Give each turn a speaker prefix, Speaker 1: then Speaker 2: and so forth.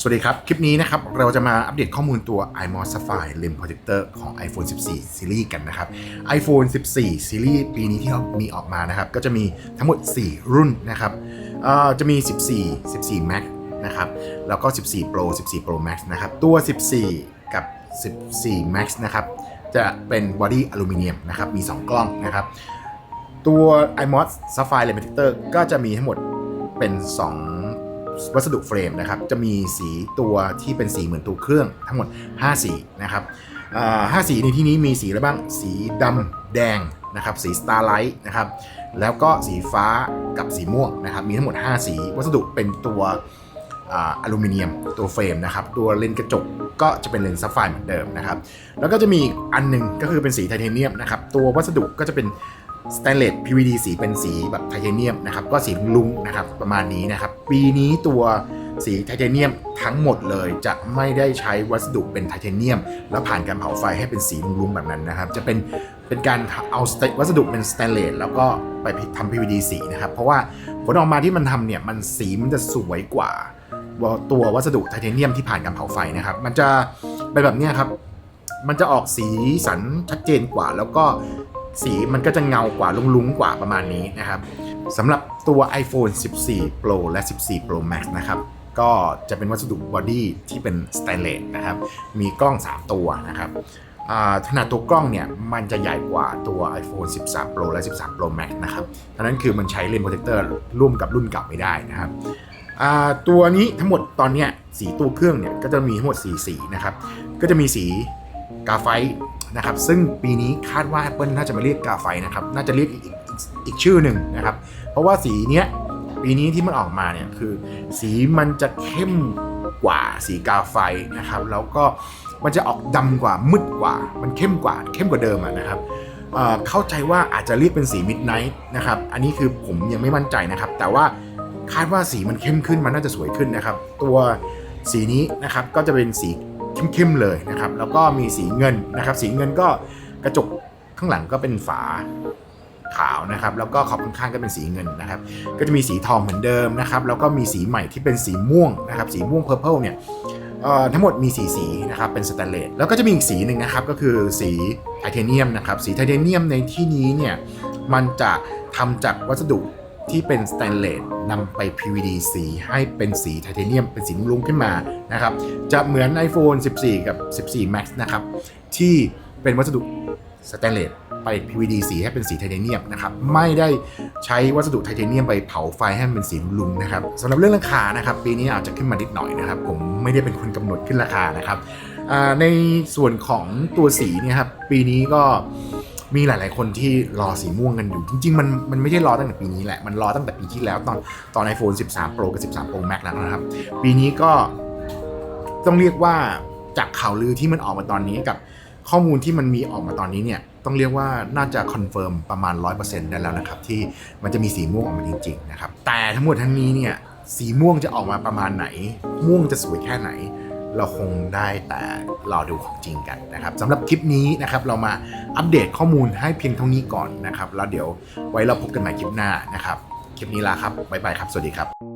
Speaker 1: สวัสดีครับ คลิปนี้นะครับ เราจะมาอัปเดตข้อมูลตัว iMOS Sapphire Lens Protector ของ iPhone 14 Series กันนะครับ iPhone 14 Series ปีนี้ที่มีออกมานะครับ ก็จะมีทั้งหมด 4 รุ่นนะครับจะมี 14 14 Max นะครับ แล้วก็ 14 Pro 14 Pro Max นะครับ ตัว 14 กับ 14 Max นะครับ จะเป็นบอดี้อลูมิเนียมนะครับ มี 2 กล้องนะครับ ตัว iMOS Sapphire Lens Protector ก็จะมีทั้งหมดเป็น 2 วัสดุเฟรมนะครับ จะมีสีตัวที่เป็นสีเหมือนตัวเครื่องทั้งหมด 5 สีนะครับห้าสีในที่นี้มีสีอะไรบ้าง สีดำแดงนะครับ สี Starlight นะครับ แล้วก็สีฟ้ากับสีม่วงนะครับ มีทั้งหมด 5 สี วัสดุเป็นตัวอลูมิเนียมตัวเฟรมนะครับ ตัวเลนส์กระจกก็จะเป็นเลนส์ซัฟไฟเหมือนเดิมนะครับ แล้วก็จะมีอันหนึงก็คือเป็นสีไทเทเนียมนะครับ ตัววัสดุก็จะเป็น สแตนเลส PVD สีเป็นสีแบบไทเทเนียมนะครับ ก็สีลุงนะครับประมาณนี้นะครับ ปีนี้ตัวสีไทเทเนียมทั้งหมดเลยจะไม่ได้ใช้วัสดุเป็นไทเทเนียม แล้วผ่านการเผาไฟให้เป็นสีลุงๆแบบนั้นนะครับ จะเป็นเป็นการเอาวัสดุเป็นสแตนเลสแล้วก็ไปทำ PVD สีนะครับ เพราะว่าผลออกมาที่มันทำเนี่ยมันสีมันจะสวยกว่าตัววัสดุไทเทเนียมที่ผ่านการเผาไฟนะครับ มันจะเป็นแบบนี้ครับ มันจะออกสีสันชัดเจนกว่า แล้วก็ สีมันก็จะเงากว่าลุ้งๆกว่าประมาณนี้นะครับสำหรับตัว iPhone 14 Pro และ 14 Pro Max นะครับก็จะเป็นวัสดุบอดี้ที่เป็นสแตนเลสนะครับ มีกล้อง 3 ตัวนะครับขนาดตัวกล้องเนี่ย มันจะใหญ่กว่าตัว iPhone 13 Pro และ 13 Pro Max นะครับดังนั้นคือมันใช้เลนส์โปรเทคเตอร์ร่วมกับรุ่นเก่าไม่ได้นะครับตัวนี้ทั้งหมดตอนนี้สีตัวเครื่องเนี่ย ก็จะมีทั้งหมด 4 สีนะครับ ก็จะมีสีกาไฟ นะครับซึ่งปีนี้คาดว่า Apple น่าจะมาเรียกกาไฟนะครับน่าจะเรียกอีกอีกอกชื่อหนึ่งนะครับ เพราะว่าสีเนี้ยปีนี้ที่มันออกมาเนี่ยคือ สีมันจะเข้มกว่าสีกาไฟนะครับ แล้วก็มันจะออกดำกว่ามืดกว่า มันเข้มกว่าเข้มกว่าเดิมนะครับเเข้าใจว่าอาจจะเรียกเป็นสีมิดไนท์นะครับ อันนี้คือผมยังไม่มั่นใจนะครับ แต่ว่าคาดว่าสีมันเข้มขึ้นมันน่าจะสวยขึ้นนะครับ ตัวสีนี้นะครับก็จะเป็นสี เข้มๆเลยนะครับ แล้วก็มีสีเงินนะครับ สีเงินก็กระจกข้างหลังก็เป็นฝาขาวนะครับ แล้วก็ขอบข้างๆก็เป็นสีเงินนะครับ ก็จะมีสีทองเหมือนเดิมนะครับ แล้วก็มีสีใหม่ที่เป็นสีม่วงนะครับ สีม่วงเพอร์เพลเนี่ยทั้งหมดมีสีสีนะครับเป็นสแตนเลสแล้วก็จะมีอีกสีหนึ่งนะครับก็คือสีไทเทเนียมนะครับ สีไทเทเนียมในที่นี้เนี่ยมันจะทำจากวัสดุ ที่เป็นสแตนเลสนำไป PVD สีให้เป็นสีไทเทเนียมเป็นสีลุ้งขึ้นมานะครับจะเหมือน iPhone 14 กับ 14 Max นะครับที่เป็นวัสดุสแตนเลสไป PVD สีให้เป็นสีไทเทเนียมนะครับไม่ได้ใช้วัสดุไทเทเนียมไปเผาไฟให้มันเป็นสีลุงนะครับสำหรับเรื่องราคานะครับปีนี้อาจจะขึ้นมานิดหน่อยนะครับผมไม่ได้เป็นคนกำหนดขึ้นราคานะครับในส่วนของตัวสีเนี่ยครับปีนี้ก็ มีหลาย ๆ คนที่รอสีม่วงกันอยู่ จริง ๆ มันมันไม่ใช่รอตั้งแต่ปีนี้แหละ มันรอตั้งแต่ปีที่แล้วตอนตอน iPhone 13 Pro กับ 13 Pro Max แล้วนะครับ ปีนี้ก็ต้องเรียกว่าจากข่าวลือที่มันออกมาตอนนี้กับข้อมูลที่มันมีออกมาตอนนี้เนี่ยต้องเรียกว่าน่าจะคอนเฟิร์มประมาณ 100%ได้แล้วนะครับที่มันจะมีสีม่วงออกมาจริง ๆ นะครับ แต่ทั้งหมดทั้งนี้เนี่ยสีม่วงจะออกมาประมาณไหน ม่วงจะสวยแค่ไหน เราคงได้แต่รอดูของจริงกันนะครับสำหรับคลิปนี้นะครับเรามา อัปเดตข้อมูลให้เพียงเท่านี้ก่อนนะครับ แล้วเดี๋ยวไว้เราพบกันใหม่คลิปหน้านะครับ คลิปนี้ลาครับ บ๊ายบายครับ สวัสดีครับ